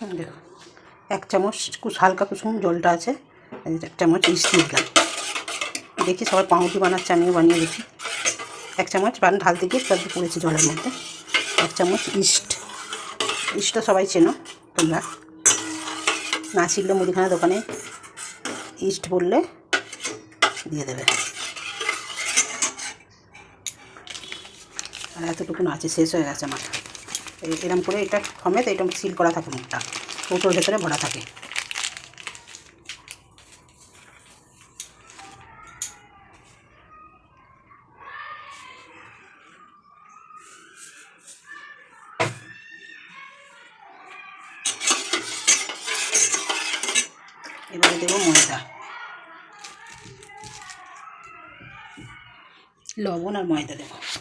দেখো, এক চামচ হালকা কুসুম জলটা আছে এক চামচ ইস্ট দিলাম দেখি সবাই পাউরুটি বানাচ্ছে, আমিও বানিয়ে দেখি। এক চামচ বান, ঢালতে গিয়ে তারপর পড়েছি জলের মধ্যে। এক চামচ ইস্ট। ইস্টটা সবাই চেনো, তোমরা। না ছিল মুদিখানা দোকানে ইস্ট বললে দিয়ে দেবে। আর এতটুকুন আছে শেষ হয়ে গেছে আমার। এই- এরম করে এটা সমেত এটা সিল করা থাকে মুখটা। কৌটোর ভেতরে ভরা থাকে। এবারে দেবো ময়দা। লবণ আর ময়দা দেবো।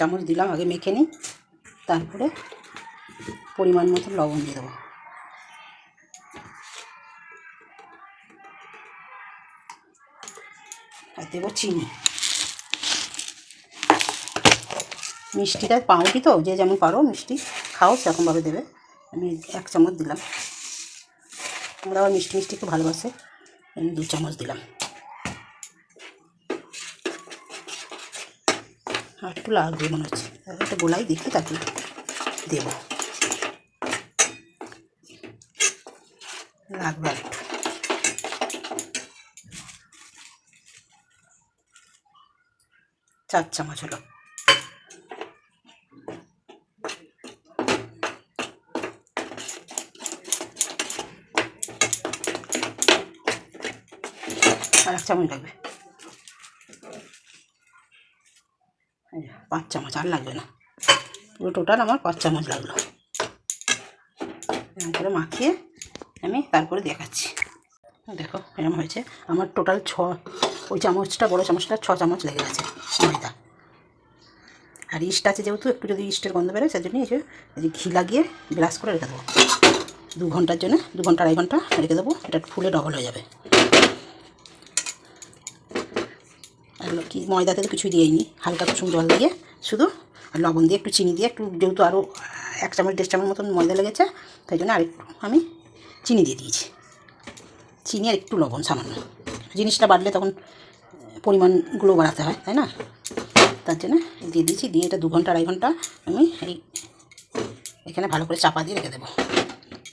চামচ দিলাম, আগে মেখে নিই, তারপরে পরিমাণ মতো লবণ দিয়ে দেবো। আর দেবো চিনি। মিষ্টিটা পাউরুটি তো, যে যেমন পারো মিষ্টি খাও, সেরকমভাবে দেবে। আমি এক চামচ দিলাম। আমরা আবার মিষ্টি মিষ্টি একটু ভালোবাসে, আমি দু চামচ দিলাম। আর একটু লাগবে মনে হচ্ছে। একটা গোলাই দেখি তাকে দেবো। লাগবে চার চামচ হলো। আর এক চামচ লাগবে এই যে, পাঁচ চামচ আর লাগবে না। পুরো টোটাল আমার পাঁচ চামচ লাগল। এরকম করে মাখিয়ে আমি তারপরে দেখাচ্ছি। দেখো, এরকম হয়েছে। আমার টোটাল ছ, ওই চামচটা, বড়ো চামচটা ছ চামচ লেগে গেছে ময়দা। আর ইস্ট আছে যেহেতু, একটু যদি ইস্টের গন্ধ বেরোয় সেজন্য এই ঘি লাগিয়ে গ্লাস করে রেখে দেবো। দু ঘণ্টার জন্য, দু ঘণ্টা, আড়াই ঘণ্টা রেখে দেবো। এটা ফুলে ডবল হয়ে যাবে। আর ল- কি ময়দাতে তো কিছুই দিইনি। হালকা কুসুম জল দিয়ে শুধু আর লবণ দিয়ে একটু চিনি দিয়ে একটু যেহেতু আরও এক চামচ, দেড় চামচ মতন ময়দা লেগেছে, তাই জন্য আরেকটু আমি চিনি দিয়ে দিয়েছি। চিনি আর একটু লবণ সামান্য। জিনিসটা বাড়লে তখন পরিমাণগুলো বাড়াতে হয়, তাই না? তার জন্য দিয়ে দিয়েছি, দিয়ে এটা দু ঘণ্টা, আড়াই ঘণ্টা আমি এই এখানে ভালো করে চাপা দিয়ে রেখে দেবো।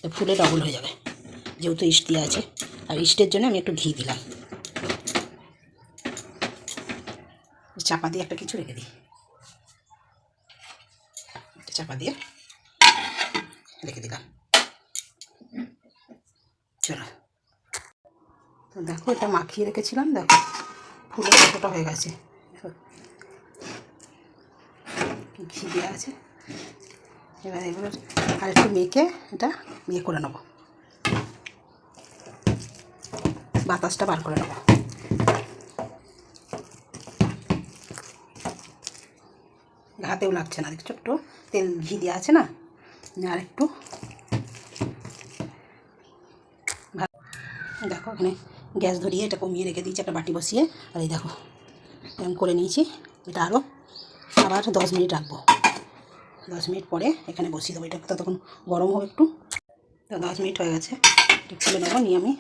ফুলে ডবল হয়ে যাবে, যেহেতু ইস্ট দেওয়া আছে। আর ইস্টের জন্য আমি একটু ঘি দিলাম। চাপা দিয়ে একটা কিছু রেখে দিই। চাপা দিয়ে রেখে দিলাম। চলো। তো দেখো, এটা মাখিয়ে রেখেছিলাম, দেখো। ফুলে কতটা হয়ে গেছে। ঘি দেওয়া আছে। এবার এগুলো আর একটু মেখে এটা ইয়ে করে নেব। বাতাসটা বার করে নেব। হাতেও লাগছে না, দেখছ একটু? তেল ঘি দেওয়া আছে না? আর একটু দেখো এখানে গ্যাস ধরিয়ে এটা কমিয়ে রেখে দিয়েছি, একটা বাটি বসিয়ে। আর এই দেখো, এরকম করে নিয়েছি, এটা আরও আবার দশ মিনিট রাখব। দশ মিনিট পরে এখানে বসিয়ে দেবো এটা ততক্ষণ গরম হবে একটু। তো দশ মিনিট হয়ে গেছে, একটু খুলে নেব, নিয়ে আমি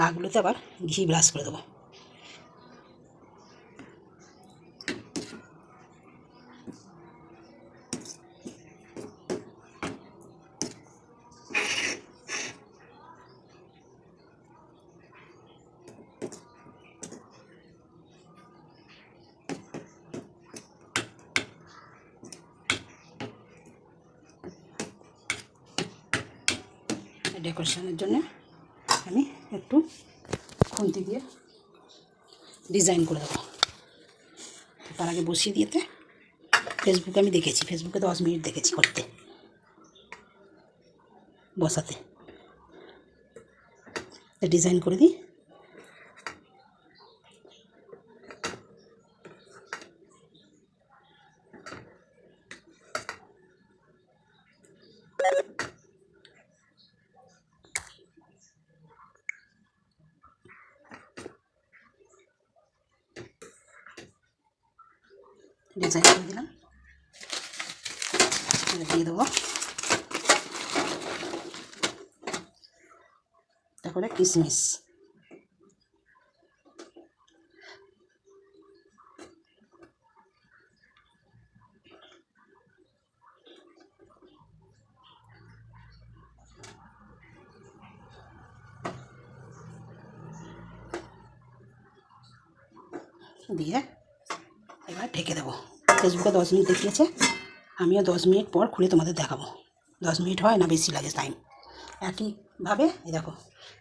গাগুলোতে আবার ঘি ব্রাশ করে দেবো। ডেকোরেশনের জন্য আমি একটু খুন্তি দিয়ে ডিজাইন করে দেবো। তার আগে বসিয়ে দিয়েতে ফেসবুকে আমি দেখেছি, ফেসবুকে দশ মিনিট দেখেছি করতে, বসাতে। ডিজাইন করে দিই। ডিজাইন করে দিলাম এবার দিয়ে দেবো তারপরে কিশমিশ দিয়ে এবার ঢেকে দেবো। ফেসবুকে দশ মিনিট দেখিয়েছে, আমিও দশ মিনিট পর খুলে তোমাদের দেখাবো। দশ মিনিট হয় না বেশি লাগে টাইম একইভাবে, এই দেখো,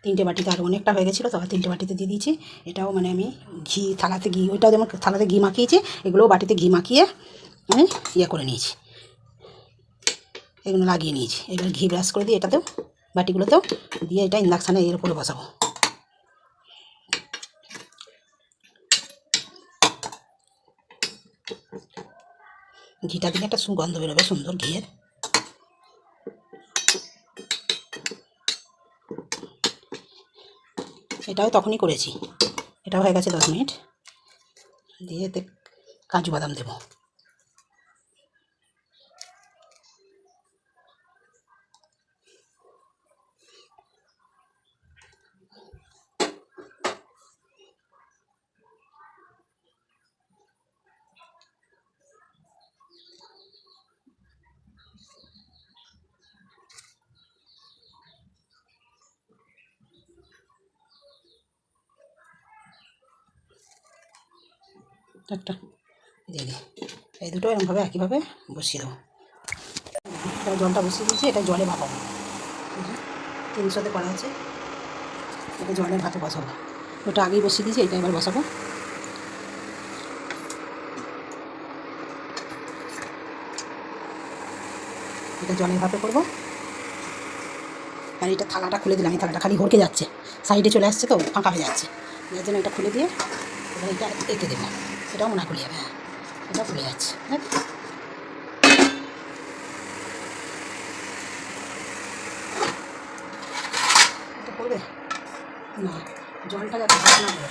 তিনটে বাটিতে আর অনেকটা হয়ে গেছিল তবে তিনটে বাটিতে দিয়ে দিয়েছি। এটাও মানে আমি ঘি, থালাতে ঘি, ওইটাও যেমন থালাতে ঘি মাখিয়েছি, এগুলোও বাটিতে ঘি মাখিয়ে আমি ইয়ে করে নিয়েছি। এগুলো লাগিয়ে নিয়েছি। এবার ঘি ব্রাশ করে দিয়ে এটাতেও, বাটিগুলোতেও দিয়ে এটা ইন্ডাকশানে এর উপরে বসাবো। ঘিটা দিলে একটা সুগন্ধ বেরোবে, সুন্দর ঘিয়ের। এটাও তখনই করেছি। এটাও হয়ে গেছে দশ মিনিট। দিয়ে এতে কাজু বাদাম দেবো। একটা। দিয়ে এই দুটো এরকমভাবে একইভাবে বসিয়ে দেবো। জলটা বসিয়ে দিয়েছি, এটা জলে ভাপাবো। তিনশোতে করা আছে এটা জলে ভাতে বসাবো। ওটা আগেই বসিয়ে দিয়েছি, এটা এবার বসাবো। এটা জলের ভাপে করব। আর এটা থালাটা খুলে দিলাম, এই থালাটা খালি হরকে যাচ্ছে। সাইডে চলে আসছে তো, ফাঁকা হয়ে যাচ্ছে। যার জন্য এটা খুলে দিয়ে এবার এটা এঁকে দেবো। এটাও মনে হয় খুলে যাবে হ্যাঁ। এটা খুলে যাচ্ছে। দেখ না, জলটা যাতে না করে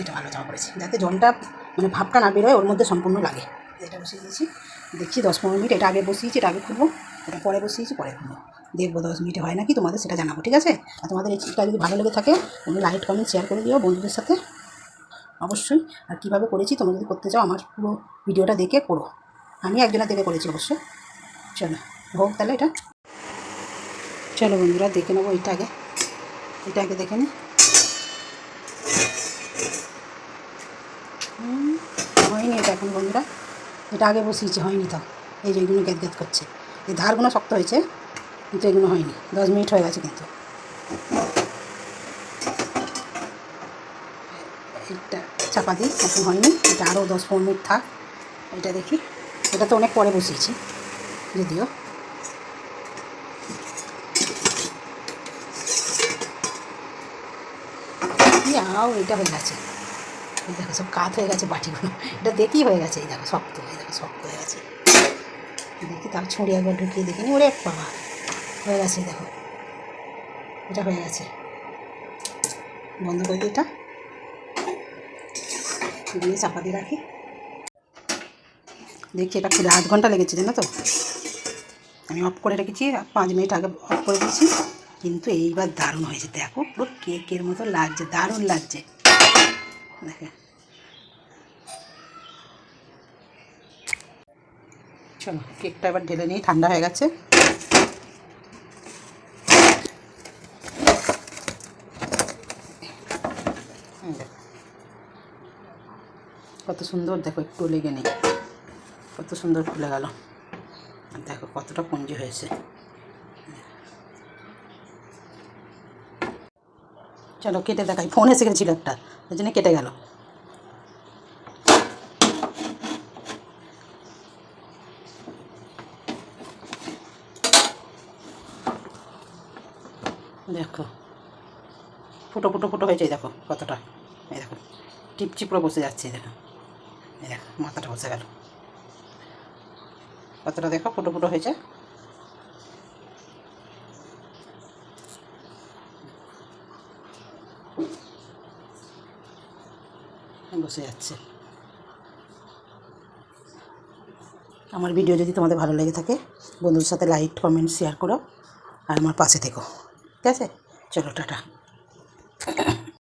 এটা ভালো জামা পড়েছে। যাতে জলটা মানে ভাবটা না বেরোয়, ওর মধ্যে সম্পূর্ণ লাগে। এটা বসিয়ে দিয়েছি। দেখছি দশ পনেরো মিনিট, এটা আগে বসিয়েছি, এটা আগে খুলবো। এটা পরে বসিয়েছি পরে খুলবো দেখব দশ মিনিটে হয় নাকি তোমাদের সেটা জানাব ঠিক আছে? আর তোমাদের এই চিপটা যদি ভালো লেগে থাকে তুমি লাইট কমেন্ট শেয়ার করে দিও বন্ধুদের সাথে। অবশ্যই। আর কীভাবে করেছি তোমরা যদি করতে চাও আমার পুরো ভিডিওটা দেখে করো। আমি একজনের দেখে করেছি অবশ্যই চলো হোক তাহলে এটা। চলো বন্ধুরা দেখে নেব এটা আগে। এটা আগে দেখে হুম, হয়নি এটা এখন বন্ধুরা। এটা আগে বসিয়েছি হয়নি তো। এই যে এইগুলো গ্যাদ গ্যাদ করছে। এই ধারগুলো শক্ত হয়েছে, কিন্তু এগুলো হয়নি। দশ মিনিট হয়ে গেছে কিন্তু। এটা চাপা দিই, এখন হয়নি। এটা আরও দশ পনেরো মিনিট থাক। এটা দেখি। এটা তো অনেক পরে বসিয়েছি, যদিও। আও, এটা হয়ে গেছে। এই দেখো, সব কাত হয়ে গেছে বাটিগুলো। এটা দেখি হয়ে গেছে। এই দেখো, শক্ত হয়ে দেখো, শক্ত হয়ে গেছে। দেখি তার ছড়ি একবার ঢুকিয়ে দেখিনি ওরে বাবা, হয়ে গেছে, দেখো। এটা হয়ে গেছে। বন্ধ করে দিই এটা। দিয়ে চাপা দিয়ে রাখি। দেখি এটা খুলে আধ ঘণ্টা লেগেছে, জানো তো? আমি অফ করে রেখেছি, পাঁচ মিনিট আগে অফ করে দিয়েছি। কিন্তু এইবার দারুণ হয়েছে, দেখো, পুরো কেকের মতো লাগছে, দারুণ লাগছে। দেখে। চলো, কেকটা এবার ঢেলে নিই, ঠান্ডা হয়ে গেছে। কত সুন্দর, দেখো, একটু লেগে নেই। কত সুন্দর খুলে গেল। দেখো, কতটা পুঞ্জি হয়েছে। চলো, কেটে দেখাই। ফোন এসে গেছিল একটা, ওই জন্য কেটে গেল। দেখো। ফুটো ফুটো ফুটো হয়েছে দেখো কতটা। এই দেখো টিপচি বসে যাচ্ছে দেখো। এই দেখো, মাথাটা বসে গেল। কতটা দেখো, ফুটো ফুটো হয়েছে? বসে যাচ্ছে। আমার ভিডিও যদি তোমাদের ভালো লেগে থাকে, বন্ধুদের সাথে লাইক, কমেন্ট, শেয়ার করো, আর আমার পাশে থেকো। ঠিক আছে চলো টাটা